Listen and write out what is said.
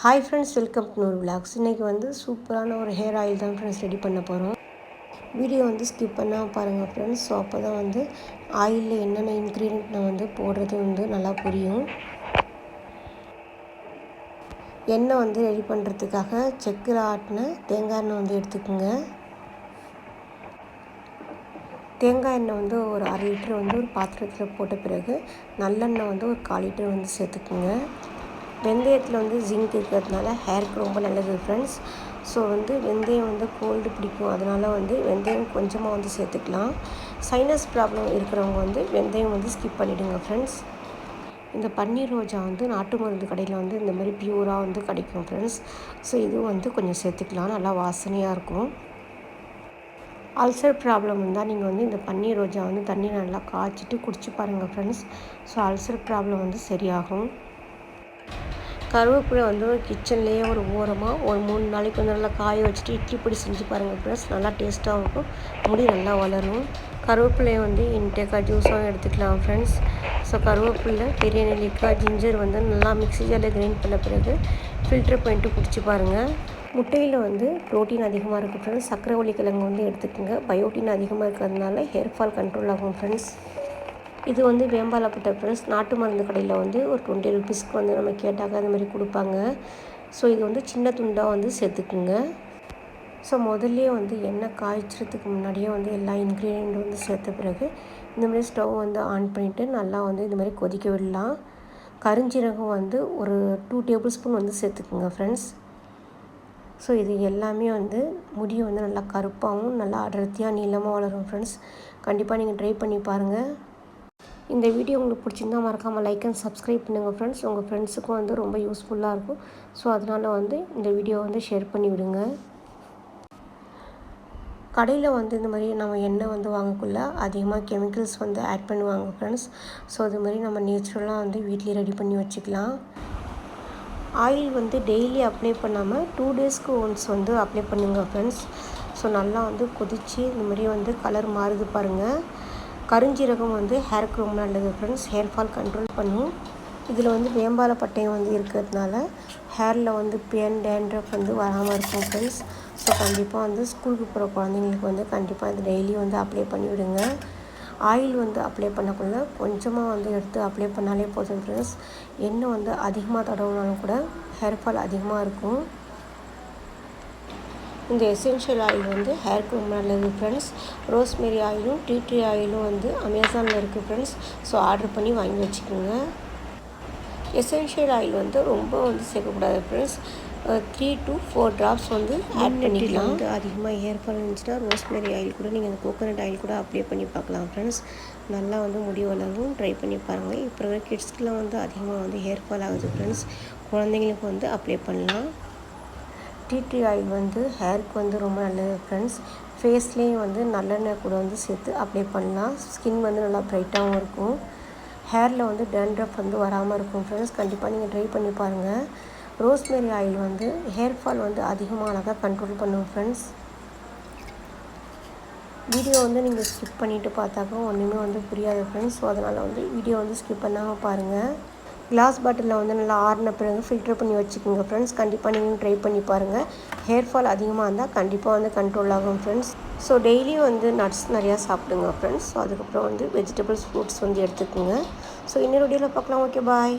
Hi friends welcome to ஒரு vlogs இன்றைக்கி வந்து சூப்பரான ஒரு ஹேர் ஆயில் தான் ஃப்ரெண்ட்ஸ் ரெடி பண்ண போகிறோம் வீடியோ வந்து ஸ்கிப் பண்ணால் பாருங்கள் ஃப்ரெண்ட்ஸ் ஸோ அப்போ தான் வந்து ஆயிலில் என்னென்ன இன்க்ரீடியன்ட் நான் வந்து போடுறது வந்து நல்லா புரியும். எண்ணெய் வந்து ரெடி பண்ணுறதுக்காக செக்கில் ஆட்டின தேங்காய் எண்ணெய் வந்து எடுத்துக்கோங்க. தேங்காய் எண்ணெய் வந்து ஒரு அரை லிட்டர் வந்து ஒரு பாத்திரத்தில் போட்ட பிறகு நல்லெண்ணெய் வந்து ஒரு கால் லிட்டர் வந்து சேர்த்துக்குங்க. வெந்தயத்தில் வந்து ஜிங்க் இருக்கிறதுனால ஹேருக்கு ரொம்ப நல்லது ஃப்ரெண்ட்ஸ் ஸோ வந்து வெந்தயம் வந்து கோல்டு பிடிக்கும். அதனால் வந்து வெந்தயம் கொஞ்சமாக வந்து சேர்த்துக்கலாம். சைனஸ் ப்ராப்ளம் இருக்கிறவங்க வந்து வெந்தயம் வந்து ஸ்கிப் பண்ணிவிடுங்க ஃப்ரெண்ட்ஸ் இந்த பன்னீர் ரோஜா வந்து நாட்டு மருந்து கடையில் வந்து இந்த மாதிரி பியூராக வந்து கிடைக்கும் ஃப்ரெண்ட்ஸ் ஸோ இதுவும் வந்து கொஞ்சம் சேர்த்துக்கலாம். நல்லா வாசனையாக இருக்கும். அல்சர் ப்ராப்ளம் இருந்தால் நீங்கள் வந்து இந்த பன்னீர் ரோஜா வந்து தண்ணி நல்லா காய்ச்சிட்டு குடிச்சு பாருங்கள் ஃப்ரெண்ட்ஸ் ஸோ அல்சர் ப்ராப்ளம் வந்து சரியாகும். கருவேப்பிலை வந்து கிச்சன்லேயே ஒரு ஓரமாக ஒரு மூணு நாளைக்கு வந்து நல்லா காய வச்சுட்டு இட்லி பொடி செஞ்சு பாருங்கள் ஃப்ரெண்ட்ஸ். நல்லா டேஸ்ட்டாகவும் இருக்கும். முடி நல்லா வளரும் கருவேப்பிலையை வந்து இன்டேக்காக ஜூஸாகவும் எடுத்துக்கலாம் ஃப்ரெண்ட்ஸ். ஸோ கருவேப்பிலை பெரிய நெல்லிக்காய் ஜிஞ்சர் வந்து நல்லா மிக்ஸி ஜாரில் கிரைண்ட் பண்ண பிறகு ஃபில்டர் பண்ணிட்டு குடிச்சு பாருங்கள். முட்டையில் வந்து ப்ரோட்டீன் அதிகமாக இருக்குது ஃப்ரெண்ட்ஸ். சக்கரவள்ளி கிழங்கு வந்து எடுத்துக்கோங்க. பயோட்டின் அதிகமாக இருக்கிறதுனால ஹேர் ஃபால் கண்ட்ரோல் ஆகும் ஃப்ரெண்ட்ஸ். இது வந்து வேம்பாலப்பட்ட ஃப்ரெண்ட்ஸ் நாட்டு மருந்து கடையில் வந்து ஒரு டுவெண்ட்டி ருபீஸ்க்கு வந்து நம்ம கேட்டாக்க அந்த மாதிரி கொடுப்பாங்க. ஸோ இது வந்து சின்ன துண்டாக வந்து சேர்த்துக்குங்க. ஸோ முதல்லையே வந்து எண்ணெய் காய்ச்சறதுக்கு முன்னாடியே வந்து எல்லா இன்க்ரீடியண்ட் வந்து சேர்த்த பிறகு இந்த மாதிரி ஸ்டவ் வந்து ஆன் பண்ணிவிட்டு நல்லா வந்து இந்த மாதிரி கொதிக்க விடலாம். கரிஞ்சீரகம் வந்து ஒரு டூ டேபிள் ஸ்பூன் வந்து சேர்த்துக்குங்க ஃப்ரெண்ட்ஸ். ஸோ இது எல்லாமே வந்து முடியை வந்து நல்லா கருப்பாகவும் நல்லா அடர்த்தியாக நீளமாக வளரும் ஃப்ரெண்ட்ஸ். கண்டிப்பாக நீங்கள் ட்ரை பண்ணி பாருங்கள் இந்த வீடியோ உங்களுக்கு பிடிச்சிருந்தா மறக்காமல் லைக் அண்ட் சப்ஸ்கிரைப் பண்ணுங்கள் ஃப்ரெண்ட்ஸ் உங்கள் ஃப்ரெண்ட்ஸுக்கும் வந்து ரொம்ப யூஸ்ஃபுல்லாக இருக்கும். ஸோ அதனால் வந்து இந்த வீடியோ வந்து ஷேர் பண்ணி விடுங்க. கடையில் வந்து இந்த மாதிரி நம்ம எண்ணெய் வந்து வாங்கக்குள்ள அதிகமாக கெமிக்கல்ஸ் வந்து ஆட் பண்ணுவாங்க ஃப்ரெண்ட்ஸ் ஸோ அது மாதிரி நம்ம நேச்சுரலாக வந்து வீட்லேயே ரெடி பண்ணி வச்சுக்கலாம். ஆயில் வந்து டெய்லி அப்ளை பண்ணாமல் டூ டேஸ்க்கு ஒன்ஸ் வந்து அப்ளை பண்ணுங்கள் ஃப்ரெண்ட்ஸ் ஸோ நல்லா வந்து கொதித்து இந்த மாதிரி வந்து கலர் மாறுது பாருங்கள் கருஞ்சீரகம் வந்து ஹேருக்கு ரொம்ப நல்லது ஃப்ரெண்ட்ஸ் ஹேர் ஃபால் கண்ட்ரோல் பண்ணும். இதில் வந்து வேம்பால பட்டையம் வந்து இருக்கிறதுனால ஹேரில் வந்து பேன் டேண்ட்ரஃப் வந்து வராமல் இருக்கும் ஃப்ரெண்ட்ஸ் ஸோ கண்டிப்பாக வந்து ஸ்கூலுக்கு போகிற குழந்தைங்களுக்கு வந்து கண்டிப்பாக இது டெய்லி வந்து அப்ளை பண்ணிவிடுங்க. ஆயில் வந்து அப்ளை பண்ணக்குள்ள கொஞ்சமாக வந்து எடுத்து அப்ளை பண்ணாலே போதும் ஃப்ரெண்ட்ஸ் எண்ணெய் வந்து அதிகமாக தடவுனாலும் கூட ஹேர் ஃபால் அதிகமாக இருக்கும். இந்த எசென்ஷியல் ஆயில் வந்து ஹேருக்கு ரொம்ப நல்லது ஃப்ரெண்ட்ஸ் ரோஸ்மெரி ஆயிலும் டீ ட்ரீ ஆயிலும் வந்து அமேசானில் இருக்குது ஃப்ரெண்ட்ஸ் ஸோ ஆர்டர் பண்ணி வாங்கி வச்சுக்கோங்க. எசென்ஷியல் ஆயில் வந்து ரொம்ப வந்து சேர்க்கக்கூடாது friends three to four drops வந்து ஆட் பண்ணிக்கலாம் வந்து அதிகமாக ஹேர் ஃபால் இருந்துச்சுன்னா ரோஸ்மெரி ஆயில் கூட நீங்கள் அந்த கோகோனட் ஆயில் கூட அப்ளை பண்ணி பார்க்கலாம் ஃப்ரெண்ட்ஸ் நல்லா வந்து முடி வளரும் ட்ரை பண்ணி பாருங்கள் இப்போ இருக்கிற கிட்ஸ்க்கெலாம் வந்து அதிகமாக வந்து ஹேர் ஃபால் ஆகுது ஃப்ரெண்ட்ஸ் குழந்தைங்களுக்கு வந்து அப்ளை பண்ணலாம். டீ ட்ரீ ஆயில் வந்து ஹேருக்கு வந்து ரொம்ப நல்லது ஃப்ரெண்ட்ஸ் ஃபேஸ்லேயும் வந்து நல்லெண்ணெய் கூட வந்து சேர்த்து அப்ளை பண்ணலாம். ஸ்கின் வந்து நல்லா ப்ரைட்டாகவும் இருக்கும். ஹேரில் வந்து டேண்ட்ரஃப் வந்து வராமல் இருக்கும் ஃப்ரெண்ட்ஸ் கண்டிப்பாக நீங்கள் ட்ரை பண்ணி பாருங்கள் ரோஸ்மெரி ஆயில் வந்து ஹேர் ஃபால் வந்து அதிகமானதாக கண்ட்ரோல் பண்ணும் ஃப்ரெண்ட்ஸ் வீடியோ வந்து நீங்கள் ஸ்கிப் பண்ணிவிட்டு பார்த்தாக்கா ஒன்றுமே வந்து புரியாது ஃப்ரெண்ட்ஸ் ஸோ அதனால் வந்து வீடியோ வந்து ஸ்கிப் பண்ணாமல் பாருங்கள் கிளாஸ் பாட்டிலில் வந்து நல்லா ஆறின பிறகு ஃபில்டர் பண்ணி வச்சுக்கோங்க ஃப்ரெண்ட்ஸ் கண்டிப்பாக நீங்கள் ட்ரை பண்ணி பாருங்கள் ஹேர் ஃபால் அதிகமாக இருந்தால் கண்டிப்பாக வந்து கண்ட்ரோல் ஆகும் ஃப்ரெண்ட்ஸ் ஸோ டெய்லியும் வந்து நட்ஸ் நிறையா சாப்பிடுங்க ஃப்ரெண்ட்ஸ் ஸோ அதுக்கப்புறம் வந்து வெஜிடபிள்ஸ் ஃப்ரூட்ஸ் வந்து எடுத்துக்கோங்க. ஸோ இன்னொரு வீடியோவில் பார்க்கலாம். Okay bye